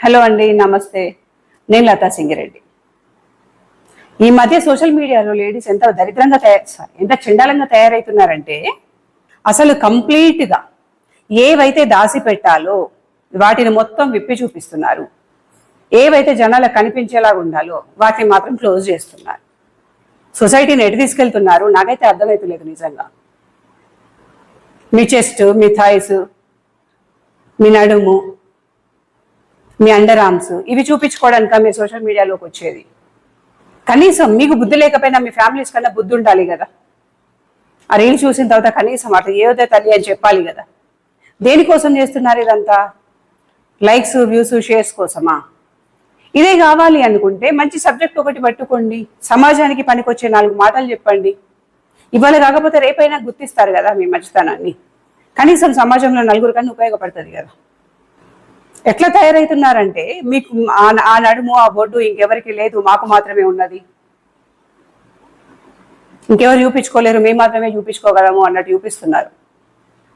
Hello అండి నమస్తే. నేను లతా సింగిరెడ్డి. ఈ మధ్య సోషల్ మీడియాలో లేడీస్ ఎంత దరిద్రంగా తయారు సారీ, ఎంత చండాలంగా తయారవుతున్నారంటే అసలు కంప్లీట్గా ఏవైతే దాసి పెట్టాలో వాటిని మొత్తం విప్పి చూపిస్తున్నారు. ఏవైతే జనాలకు కనిపించేలాగా ఉండాలో వాటిని మాత్రం క్లోజ్ చేస్తున్నారు. సొసైటీని ఎటు తీసుకెళ్తున్నారు? నాకైతే అర్థమవుతలేదు నిజంగా. మీ చెస్ట్ మీ థాయిస్ మీ నడుము మీ అండర్ ఆర్మ్స్. ఇవి చూపించుకోవడానికి మీరు సోషల్ మీడియాలోకి వచ్చేది? కనీసం మీకు బుద్ధి లేకపోయినా మీ ఫ్యామిలీస్ కన్నా బుద్ధి ఉండాలి కదా. ఆ రీల్ చూసిన తర్వాత కనీసం అట్లా ఏదో తల్లి అని చెప్పాలి కదా. దేనికోసం చేస్తున్నారు ఇదంతా? లైక్స్ వ్యూస్ షేర్స్ కోసమా? ఇదే కావాలి అనుకుంటే మంచి సబ్జెక్ట్ ఒకటి పట్టుకోండి. సమాజానికి పనికొచ్చే నాలుగు మాటలు చెప్పండి. ఇవాళ కాకపోతే రేపైనా గుర్తిస్తారు కదా మీ మంచితనాన్ని కనీసం సమాజంలో నలుగురు కన్నా ఉపయోగపడుతుంది కదా. ఎట్లా తయారవుతున్నారంటే మీకు ఆ- ఆ నడుము ఆ బొడ్డు ఇంకెవరికి లేదు మాకు మాత్రమే ఉన్నది. ఇంకెవరు చూపించుకోలేరు మేము మాత్రమే చూపించుకోగలము అన్నట్టు చూపిస్తున్నారు.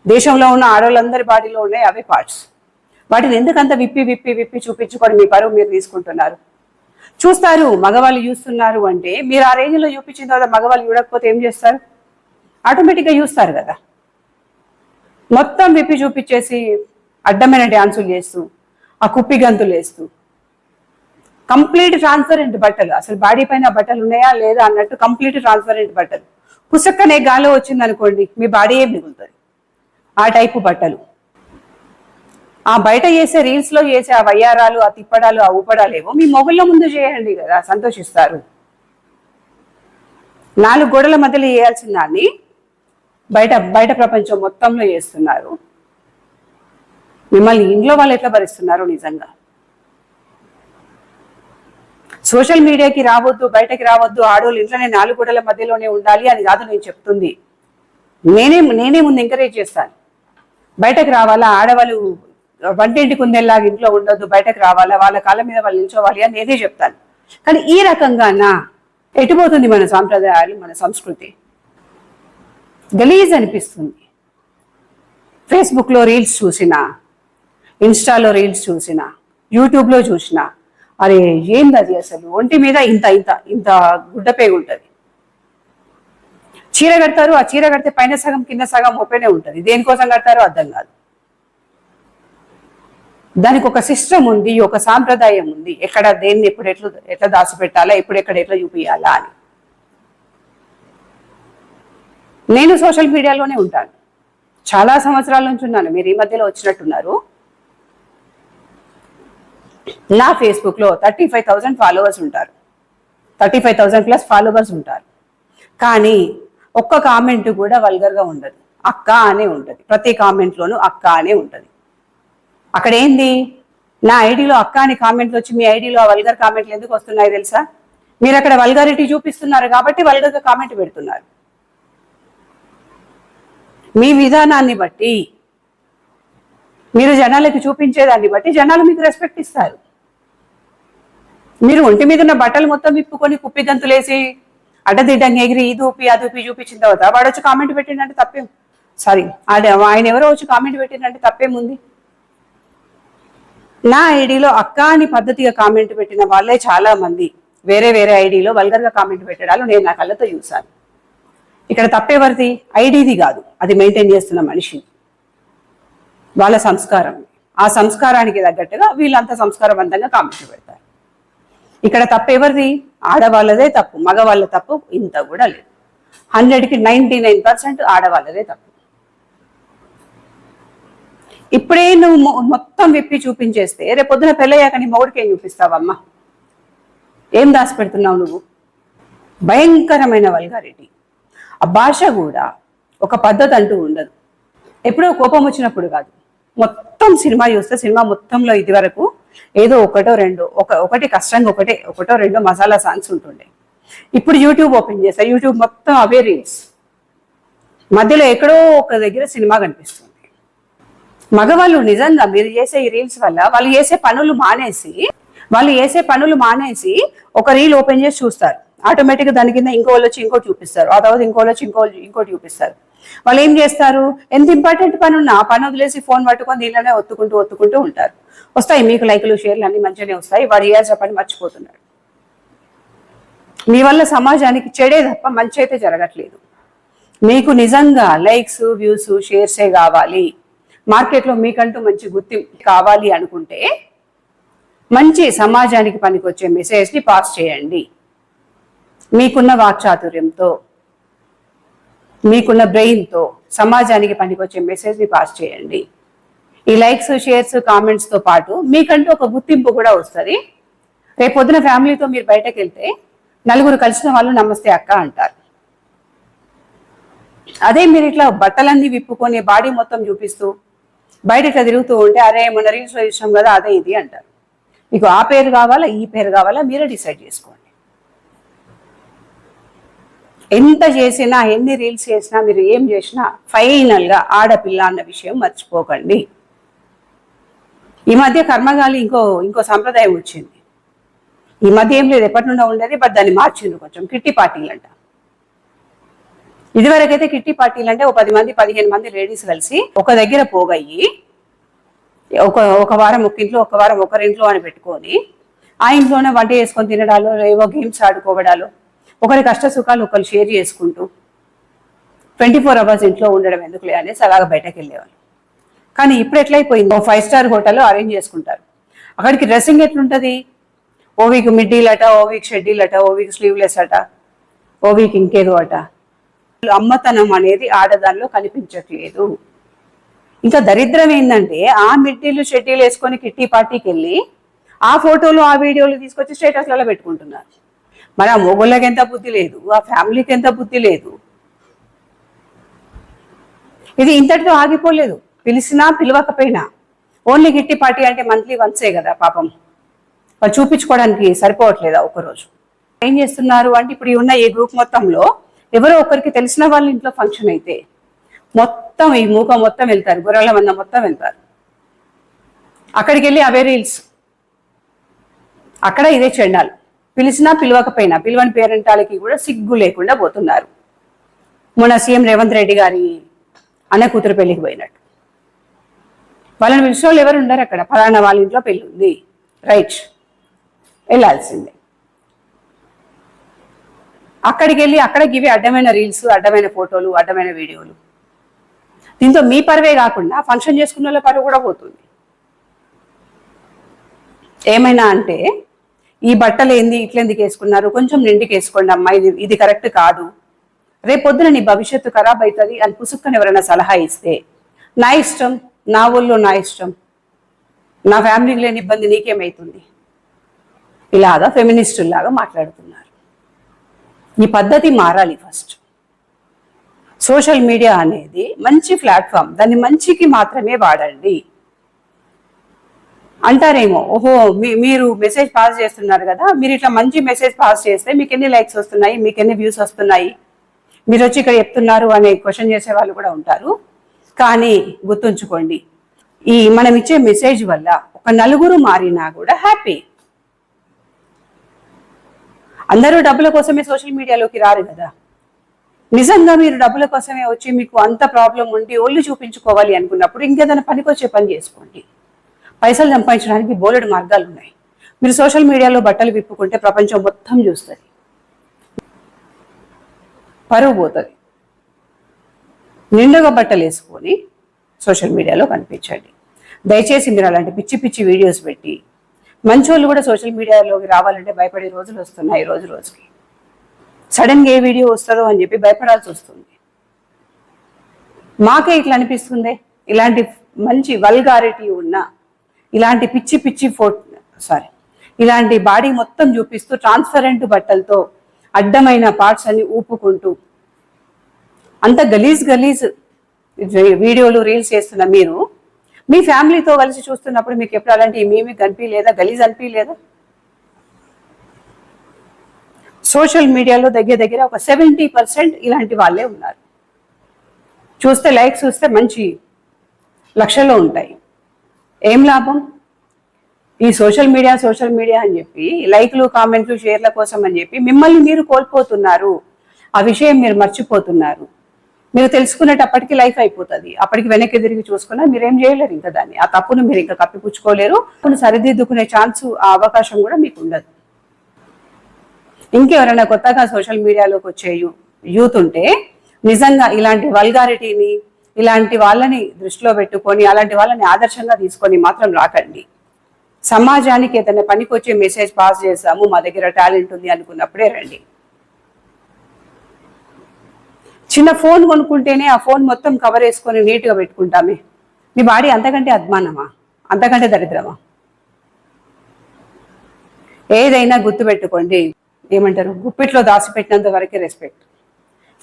దేశంలో ఉన్న ఆడవాళ్ళందరి బాడీలో ఉన్నాయి అవే పార్ట్స్. వాటిని ఎందుకంత విప్పి విప్పి విప్పి చూపించుకొని మీ పరువు మీరు తీసుకుంటున్నారు? చూస్తారు మగవాళ్ళు చూస్తున్నారు అంటే మీరు ఆ రేంజ్లో చూపించిన తర్వాత మగవాళ్ళు చూడకపోతే ఏం చేస్తారు? ఆటోమేటిక్గా చూస్తారు కదా. మొత్తం విప్పి చూపించేసి అడ్డమైన డ్యాన్సులు చేస్తూ ఆ కుప్పి గంతులు వేస్తూ. కంప్లీట్ ట్రాన్స్పరెంట్ బట్టలు. అసలు బాడీ పైన బట్టలు ఉన్నాయా లేదా అన్నట్టు కంప్లీట్ ట్రాన్స్పరెంట్ బట్టలు. పుసక్కనే గాలి వచ్చింది అనుకోండి మీ బాడీ ఏం మిగులుతుంది? ఆ టైపు బట్టలు. ఆ బయట చేసే రీల్స్లో చేసే ఆ వయ్యారాలు ఆ తిప్పడాలు ఆ ఊపడాలు ఏవో మీ మొగుళ్ళ ముందు చేయండి కదా సంతోషిస్తారు. నాలుగు గోడల మధ్యలో చేయాల్సిన దాన్ని బయట బయట ప్రపంచం మొత్తంలో చేస్తున్నారు. మిమ్మల్ని ఇంట్లో వాళ్ళు ఎట్లా భరిస్తున్నారు నిజంగా? సోషల్ మీడియాకి రావద్దు బయటకి రావద్దు ఆడవాళ్ళు ఇంట్లోనే నాలుగు గోడల మధ్యలోనే ఉండాలి అని కాదు నేను చెప్తుంది. నేనే నేనే ముందు ఎంకరేజ్ చేస్తాను. బయటకు రావాలా? ఆడవాళ్ళు వంటింటి కుందేలాగా ఇంట్లో ఉండొద్దు బయటకు రావాలా? వాళ్ళ కాళ్ళ మీద వాళ్ళు నిల్చోవాలి అని నేనే చెప్తాను. కానీ ఈ రకంగానా? ఎటుపోతుంది మన సాంప్రదాయాలు మన సంస్కృతి? గలీజ్ అనిపిస్తుంది. ఫేస్బుక్లో రీల్స్ చూసినా ఇన్స్టాలో రీల్స్ చూసినా యూట్యూబ్లో చూసినా అరే ఏంది అది అసలు? ఒంటి మీద ఇంత ఇంత ఇంత గుడ్డపేగు ఉంటుంది. చీర కడతారు ఆ చీర కడితే పైన సగం కింద సగం ఒప్పేనే ఉంటుంది. దేనికోసం కడతారో అర్థం కాదు. దానికి ఒక సిస్టమ్ ఉంది ఒక సాంప్రదాయం ఉంది. ఎక్కడ దేన్ని ఎప్పుడు ఎట్లా ఎట్లా దాచిపెట్టాలా ఎప్పుడు ఎక్కడ ఎట్లా చూపించాలా అని. నేను సోషల్ మీడియాలోనే ఉంటాను. చాలా సంవత్సరాల నుంచి ఉన్నాను. మీరు ఈ మధ్యలో వచ్చినట్టున్నారు. నా ఫేస్బుక్లో థర్టీ ఫైవ్ థౌజండ్ ఫాలోవర్స్ ఉంటారు. Thirty five thousand plus followers ఉంటారు. కానీ ఒక్క కామెంట్ కూడా వల్గర్గా ఉండదు. అక్క అనే ఉంటుంది. ప్రతి కామెంట్లోనూ అక్క అనే ఉంటుంది. అక్కడ ఏంది? నా ఐడిలో అక్క అని కామెంట్లు వచ్చి మీ ఐడిలో ఆ వల్గర్ కామెంట్లు ఎందుకు వస్తున్నాయి తెలుసా? మీరు అక్కడ వల్గారిటీ చూపిస్తున్నారు కాబట్టి వల్గర్గా కామెంట్ పెడుతున్నారు. మీ విధానాన్ని బట్టి మీరు జనాలకి చూపించేదాన్ని బట్టి జనాలు మీకు రెస్పెక్ట్ ఇస్తారు. మీరు ఒంటి మీద ఉన్న బట్టలు మొత్తం విప్పుకొని కుప్పి గంతులేసి అడ్డదిడ్డంగా ఎగిరి ఇది ఊపి అది ఊపి చూపించిన తర్వాత వాడు వచ్చి కామెంట్ పెట్టిండంటే తప్పేం? సారీ ఆడ ఆయన ఎవరో వచ్చి కామెంట్ పెట్టిండంటే తప్పేముంది నా ఐడిలో అక్క అని పద్ధతిగా కామెంట్ పెట్టిన వాళ్ళే చాలా మంది వేరే వేరే ఐడిలో వల్గర్గా కామెంట్ పెట్టడాలు నేను నా కళ్ళతో చూశాను. ఇక్కడ తప్పేవరిది ఐడిది కాదు. అది మెయింటైన్ చేస్తున్న మనిషి వాళ్ళ సంస్కారం. ఆ సంస్కారానికి తగ్గట్టుగా వీళ్ళంత సంస్కారవంతంగా కామెంట్లు పెడతారు. ఇక్కడ తప్పు ఎవరిది? ఆడవాళ్ళదే తప్పు మగవాళ్ళ తప్పు ఇంత కూడా లేదు. హండ్రెడ్కి నైంటీ నైన్ పర్సెంట్ ఆడవాళ్ళదే తప్పు. ఇప్పుడే నువ్వు మొత్తం విప్పి చూపించేస్తే రేపు పొద్దున పెళ్ళయ్యాక నీ మొగుడికి ఏం చూపిస్తావమ్మా? ఏం దాచిపెడుతున్నావు నువ్వు? భయంకరమైన వల్గారిటీ ఆ భాష కూడా ఒక పద్ధతి అంటూ ఉండదు. ఎప్పుడో కోపం వచ్చినప్పుడు కాదు. మొత్తం సినిమా చూస్తే సినిమా మొత్తంలో ఇది వరకు ఏదో ఒకటో రెండో ఒక ఒకటి కష్టంగా ఒకటే ఒకటో రెండో మసాలా సాంగ్స్ ఉంటుండే. ఇప్పుడు యూట్యూబ్ ఓపెన్ చేస్తా యూట్యూబ్ మొత్తం అవే రీల్స్. మధ్యలో ఎక్కడో ఒక దగ్గర సినిమా కనిపిస్తుంది. మగవాళ్ళు నిజంగా మీరు చేసే ఈ రీల్స్ వల్ల వాళ్ళు చేసే పనులు మానేసి వాళ్ళు చేసే పనులు మానేసి ఒక రీల్ ఓపెన్ చేసి చూస్తారు. ఆటోమేటిక్గా దాని కింద ఇంకో వచ్చి ఇంకోటి చూపిస్తారు. ఆ తర్వాత ఇంకో వచ్చి ఇంకో ఇంకోటి చూపిస్తారు. వాళ్ళు ఏం చేస్తారు? ఎంత ఇంపార్టెంట్ పని ఉన్నా ఆ పని వదిలేసి ఫోన్ పట్టుకొని దీనిలోనే ఒత్తుకుంటూ ఒత్తుకుంటూ ఉంటారు. వస్తాయి మీకు లైకులు షేర్లు అన్ని మంచిగానే వస్తాయి. వాడు చేయాల్సిన పని మర్చిపోతున్నాడు. మీ వల్ల సమాజానికి చెడే తప్ప మంచి అయితే జరగట్లేదు. మీకు నిజంగా లైక్స్ వ్యూస్ షేర్సే కావాలి. మార్కెట్లో మీకంటూ మంచి గుర్తింపు కావాలి అనుకుంటే మంచి సమాజానికి పనికొచ్చే మెసేజ్ని పాస్ చేయండి. మీకున్న వాక్చాతుర్యంతో. మీకున్న బ్రెయిన్తో సమాజానికి పనికొచ్చే మెసేజ్ని పాస్ చేయండి. ఈ లైక్స్ షేర్స్ కామెంట్స్తో పాటు మీకంటూ ఒక గుర్తింపు కూడా వస్తుంది. రేపు పొద్దున ఫ్యామిలీతో మీరు బయటకు వెళ్తే నలుగురు కలిసిన వాళ్ళు నమస్తే అక్క అంటారు. అదే మీరు ఇట్లా బట్టలన్నీ విప్పుకొని బాడీ మొత్తం చూపిస్తూ బయట ఇట్లా తిరుగుతూ ఉంటే అరే మొన్న రీల్స్లో ఇష్టం కదా అదే ఇది అంటారు. మీకు ఆ పేరు కావాలా ఈ పేరు కావాలా మీరే డిసైడ్ చేసుకోండి. ఎంత చేసినా ఎన్ని రీల్స్ చేసినా మీరు ఏం చేసినా ఫైనల్గా ఆడపిల్ల అన్న విషయం మర్చిపోకండి. ఈ మధ్య కర్మగాలి ఇంకో ఇంకో సంప్రదాయం వచ్చింది. ఈ మధ్య ఏం లేదు ఎప్పటి నుండో ఉండేది బట్ దాన్ని మార్చింది కొంచెం. కిట్టి పార్టీలు అంట ఇదివరకైతే కిట్టి పార్టీలు అంటే ఒక పది మంది పదిహేను మంది లేడీస్ కలిసి ఒక దగ్గర పోగయ్యి ఒక ఒక వారం ఒక ఇంట్లో ఒక వారం ఒకరింట్లో అని పెట్టుకొని ఆ ఇంట్లోనే వంట చేసుకొని తినడాలు ఏవో గేమ్స్ ఆడుకోవడాలు ఒకరి కష్ట సుఖాలు ఒకరు షేర్ చేసుకుంటూ ట్వంటీ ఫోర్ అవర్స్ ఇంట్లో ఉండడం ఎందుకులే అనేసి అలాగ బయటకు వెళ్ళేవాళ్ళు. కానీ ఇప్పుడు ఎట్లయిపోయింది? ఓ ఫైవ్ స్టార్ హోటల్ అరేంజ్ చేసుకుంటారు. అక్కడికి డ్రెస్సింగ్ ఎట్లుంటుంది? ఓ వీక్ మిడ్డీలు అట ఓ వీక్ షెడ్యూల్ అట ఓ వీక్ స్లీవ్లెస్ అట ఓ వీక్ ఇంకేదో అట. అమ్మతనం అనేది ఆడదానిలో కనిపించట్లేదు. ఇంకా దరిద్రం ఏంటంటే ఆ మిడ్డీలు షెడ్యూల్ వేసుకొని కిట్టి పార్టీకి వెళ్ళి ఆ ఫోటోలు ఆ వీడియోలు తీసుకొచ్చి స్టేటస్లలో పెట్టుకుంటున్నారు. మరి ఆ మొగుళ్ళకి ఎంత బుద్ధి లేదు ఆ ఫ్యామిలీకి ఎంత బుద్ధి లేదు. ఇది ఇంతటితో ఆగిపోలేదు. పిలిచినా పిలవకపోయినా. ఓన్లీ గిట్టి పార్టీ అంటే మంత్లీ వన్సే కదా పాపం. వాళ్ళు చూపించుకోవడానికి సరిపోవట్లేదా ఒకరోజు ఏం చేస్తున్నారు? అంటే ఇప్పుడు ఉన్న ఈ గ్రూప్ మొత్తంలో ఎవరో ఒకరికి తెలిసిన వాళ్ళ ఇంట్లో ఫంక్షన్ అయితే మొత్తం ఈ మూక మొత్తం వెళ్తారు గుర్రాల మంద మొత్తం వెళ్తారు. అక్కడికి వెళ్ళి అవే రీల్స్. అక్కడ ఇదే చెండాలు. పిలిచినా పిలవకపోయినా పిలవని పేరెంటాలకి కూడా సిగ్గు లేకుండా పోతున్నారు. మొన్న సీఎం రేవంత్ రెడ్డి గారి అన్న కూతురు పెళ్ళికి పోయినట్టు. వాళ్ళని పిలిచిన వాళ్ళు ఎవరు ఉండరు అక్కడ. ఫలానా వాళ్ళ ఇంట్లో పెళ్ళి ఉంది. రైట్. వెళ్ళాల్సిందే. అక్కడికి వెళ్ళి అక్కడికి ఇవి అడ్డమైన రీల్స్ అడ్డమైన ఫోటోలు అడ్డమైన వీడియోలు. దీంతో మీ పరువే కాకుండా ఫంక్షన్ చేసుకున్న వాళ్ళ పరువు కూడా పోతుంది. ఏమైనా అంటే ఈ బట్టలు ఏంది? ఇట్లెందుకు వేసుకున్నారు? కొంచెం నిండికి వేసుకోండి అమ్మా ఇది ఇది కరెక్ట్ కాదు. రేపొద్దున నీ భవిష్యత్తు ఖరాబ్ అవుతుంది అని పుసుక్కని ఎవరైనా సలహా ఇస్తే నా ఇష్టం నా ఊళ్ళో నా ఇష్టం నా ఫ్యామిలీకి లేని ఇబ్బంది నీకేమవుతుంది ఇలాగా ఫెమినిస్టుల్లాగా మాట్లాడుతున్నారు. ఈ పద్ధతి మారాలి ఫస్ట్. సోషల్ మీడియా అనేది మంచి ప్లాట్ఫామ్ దాన్ని మంచికి మాత్రమే వాడండి. అంటారేమో. ఓహో మీ- మీరు మెసేజ్ పాస్ చేస్తున్నారు కదా మీరు ఇట్లా మంచి మెసేజ్ పాస్ చేస్తే మీకు ఎన్ని లైక్స్ వస్తున్నాయి మీకు ఎన్ని వ్యూస్ వస్తున్నాయి? మీరు వచ్చి ఇక్కడ చెప్తున్నారు అనే క్వశ్చన్ చేసే వాళ్ళు కూడా ఉంటారు. కానీ గుర్తుంచుకోండి ఈ మనం ఇచ్చే మెసేజ్ వల్ల ఒక నలుగురు మారినా కూడా హ్యాపీ అందరూ డబ్బుల కోసమే సోషల్ మీడియాలోకి రారు కదా. నిజంగా మీరు డబ్బుల కోసమే వచ్చి మీకు అంత ప్రాబ్లం ఉండి ఒళ్ళు చూపించుకోవాలి అనుకున్నప్పుడు ఇంకేదైనా పనికొచ్చే పని చేసుకోండి. పైసలు సంపాదించడానికి బోలెడు మార్గాలు ఉన్నాయి. మీరు సోషల్ మీడియాలో బట్టలు విప్పుకుంటే ప్రపంచం మొత్తం చూస్తుంది. పరువు పోతుంది. నిండుగా బట్టలు వేసుకొని సోషల్ మీడియాలో కనిపించండి. దయచేసి మీరు అలాంటి పిచ్చి పిచ్చి వీడియోస్ పెట్టి మంచోళ్ళు కూడా సోషల్ మీడియాలోకి రావాలంటే భయపడే రోజులు వస్తున్నాయి రోజు రోజుకి. సడన్గా ఏ వీడియో వస్తుందో అని చెప్పి భయపడాల్సి వస్తుంది. మాకే ఇట్లా అనిపిస్తుంది? ఇలాంటి మంచి వల్గారిటీ ఉన్న ఇలాంటి పిచ్చి పిచ్చి ఫో సారీ ఇలాంటి బాడీ మొత్తం చూపిస్తూ ట్రాన్స్పరెంట్ బట్టలతో అడ్డమైన పార్ట్స్ అన్ని ఊపుకుంటూ. అంత గలీజ్ గలీజ్ వీడియోలు రీల్స్ చేస్తున్న మీరు మీ ఫ్యామిలీతో కలిసి చూస్తున్నప్పుడు మీకు ఎప్పుడు అలాంటి మేమి కనిపించలేదా? గలీజ్ అనిపించలేదా? సోషల్ మీడియాలో దగ్గర దగ్గర ఒక సెవెంటీ పర్సెంట్ ఇలాంటి వాళ్ళే ఉన్నారు. చూస్తే లైక్స్ చూస్తే మంచి లక్షలో ఉంటాయి. ఏం లాభం? ఈ సోషల్ మీడియా సోషల్ మీడియా అని చెప్పి లైక్లు కామెంట్లు షేర్ల కోసం అని చెప్పి మిమ్మల్ని మీరు కోల్పోతున్నారు. ఆ విషయం మీరు మర్చిపోతున్నారు. మీరు తెలుసుకునేటప్పటికి లైఫ్ అయిపోతుంది. అప్పటికి వెనక్కి తిరిగి చూసుకున్నా మీరేం చేయలేరు ఇంకా దాన్ని. ఆ తప్పును మీరు ఇంకా కప్పిపుచ్చుకోలేరు. తప్పును సరిదిద్దుకునే ఛాన్స్ ఆ అవకాశం కూడా మీకు ఉండదు. ఇంకెవరైనా కొత్తగా సోషల్ మీడియాలోకి వచ్చే యూత్ ఉంటే నిజంగా ఇలాంటి వల్గారిటీని ఇలాంటి వాళ్ళని దృష్టిలో పెట్టుకొని అలాంటి వాళ్ళని ఆదర్శంగా తీసుకొని మాత్రం రాకండి. సమాజానికి ఏదైనా పనికొచ్చే మెసేజ్ పాస్ చేసాము మా దగ్గర టాలెంట్ ఉంది అనుకున్నప్పుడే రండి. చిన్న ఫోన్ కొనుక్కుంటేనే ఆ ఫోన్ మొత్తం కవర్ వేసుకొని నీట్గా పెట్టుకుంటామే. మీ బాడీ అంతకంటే అద్మానమా? అంతకంటే దరిద్రమా? ఏదైనా గుర్తుపెట్టుకోండి ఏమంటారు? గుప్పిట్లో దాచిపెట్టినంత వరకే రెస్పెక్ట్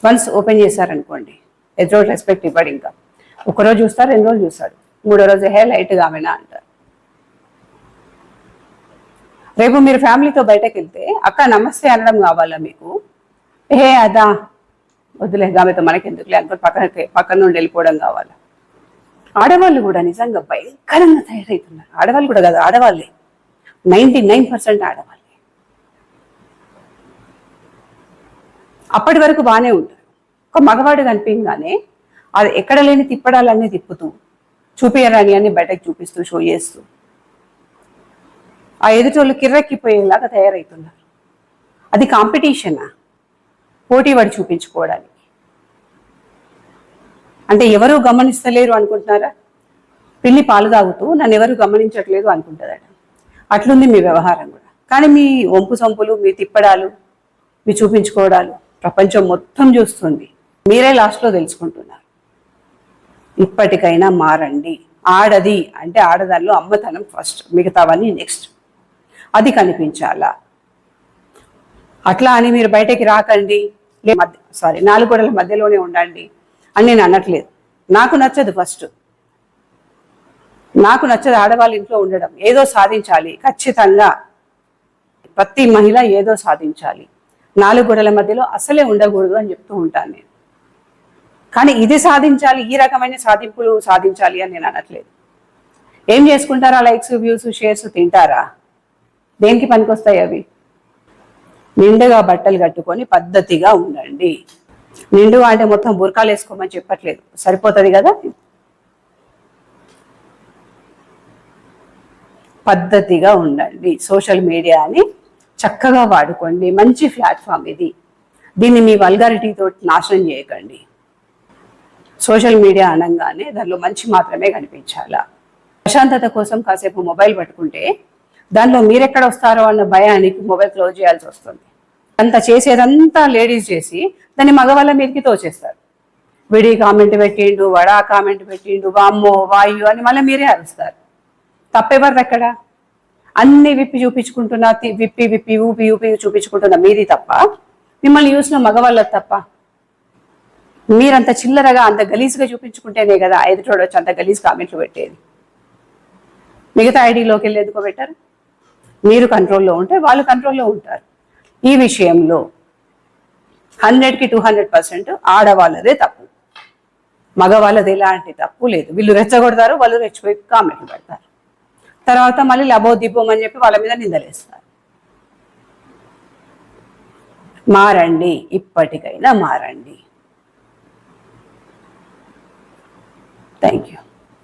వన్స్ ఓపెన్ చేశారనుకోండి. ఎదురు రెస్పెక్ట్ ఇవ్వడు ఇంకా. ఒకరోజు చూస్తారు రెండు రోజులు చూస్తాడు. మూడో రోజు హే లైట్గా కావేనా అంటారు రేపు మీరు ఫ్యామిలీతో బయటకు వెళ్తే అక్క నమస్తే అనడం కావాలా మీకు? హే అదా. వద్దులే ఆమెతో మనకెందుకులే అనుకుని పక్కన పక్కన నుండి వెళ్ళిపోవడం కావాలా. ఆడవాళ్ళు కూడా నిజంగా భయంకరంగా తయారవుతున్నారు. ఆడవాళ్ళు కూడా కాదు ఆడవాళ్ళే. నైంటీ నైన్ పర్సెంట్ ఆడవాళ్ళే. అప్పటి వరకు బాగానే ఉంటారు ఒక మగవాడు కనిపించగానే అది ఎక్కడ లేని తిప్పడాలన్నీ తిప్పుతూ చూపించరాని అన్ని బయటకు చూపిస్తూ షో చేస్తూ. ఆ ఎదుటోళ్ళు కిర్రెక్కిపోయేలాగా తయారవుతున్నారు అది కాంపిటీషనా పోటీ వాడు చూపించుకోవడానికి. అంటే ఎవరు గమనిస్తలేరు అనుకుంటున్నారా? పిల్లి పాలు తాగుతూ నన్ను ఎవరు గమనించట్లేదు అనుకుంటుందట. అట్లుంది మీ వ్యవహారం కూడా. కానీ మీ వంపు సొంపులు మీ తిప్పడాలు మీ చూపించుకోవడాలు ప్రపంచం మొత్తం చూస్తుంది. మీరే లాస్ట్లో తెలుసుకుంటున్నారు. ఇప్పటికైనా మారండి. ఆడది అంటే ఆడదానిలో అమ్మతనం ఫస్ట్ మిగతావన్నీ నెక్స్ట్ అది కనిపించాలా? అట్లా అని మీరు బయటకి రాకండి. లే మధ్య సారీ నాలుగు గోడల మధ్యలోనే ఉండండి. అని నేను అనట్లేదు. నాకు నచ్చదు ఫస్ట్ నాకు నచ్చదు ఆడవాళ్ళ ఇంట్లో ఉండడం. ఏదో సాధించాలి. ఖచ్చితంగా. ప్రతి మహిళ ఏదో సాధించాలి. నాలుగు గోడల మధ్యలో అసలే ఉండకూడదు అని చెప్తూ ఉంటాను నేను. కానీ ఇది సాధించాలి ఈ రకమైన సాధింపులు సాధించాలి అని నేను అనట్లేదు. ఏం చేసుకుంటారా? లైక్స్ వ్యూస్ షేర్స్ తింటారా? దేనికి పనికొస్తాయి అవి? నిండుగా బట్టలు కట్టుకొని పద్ధతిగా ఉండండి. నిండుగా అంటే మొత్తం బురకాలు వేసుకోమని చెప్పట్లేదు. సరిపోతుంది కదా? పద్ధతిగా ఉండండి. సోషల్ మీడియాని చక్కగా వాడుకోండి. మంచి ప్లాట్ఫామ్ ఇది. దీన్ని మీ వల్గారిటీతో నాశనం చేయకండి. సోషల్ మీడియా అనగానే దానిలో మంచి మాత్రమే కనిపించాలా? ప్రశాంతత కోసం కాసేపు మొబైల్ పట్టుకుంటే దానిలో మీరెక్కడ వస్తారో అన్న భయానికి మొబైల్ క్లోజ్ చేయాల్సి వస్తుంది. అంత చేసేదంతా లేడీస్ చేసి దాన్ని మగవాళ్ళ మీదకి తోచేస్తారు విడి కామెంట్ పెట్టిండు వడా కామెంట్ పెట్టిండు వామ్మో వాయు అని మళ్ళీ మీరే అరుస్తారు. తప్పెవరిది ఎక్కడ? అన్ని విప్పి చూపించుకుంటున్నా విప్పి విప్పి ఊపి ఊపి చూపించుకుంటున్నా మీది తప్ప మిమ్మల్ని చూసిన మగవాళ్ళది తప్ప మీరంత చిల్లరగా అంత గలీజ్గా చూపించుకుంటేనే కదా ఎదుటోడు వచ్చి అంత గలీజ్ కామెంట్లు పెట్టేది. మిగతా ఐడిలోకి వెళ్ళి ఎందుకో పెట్టారు? మీరు కంట్రోల్లో ఉంటే వాళ్ళు కంట్రోల్లో ఉంటారు. ఈ విషయంలో హండ్రెడ్కి టూ హండ్రెడ్ పర్సెంట్ ఆడవాళ్ళదే తప్పు. మగవాళ్ళది ఎలాంటి తప్పు లేదు. వీళ్ళు రెచ్చగొడతారు వాళ్ళు రెచ్చిపోయి కామెంట్లు పెడతారు. తర్వాత మళ్ళీ లబో అని చెప్పి వాళ్ళ మీద నిందలేస్తారు. మారండి ఇప్పటికైనా మారండి. Thank you.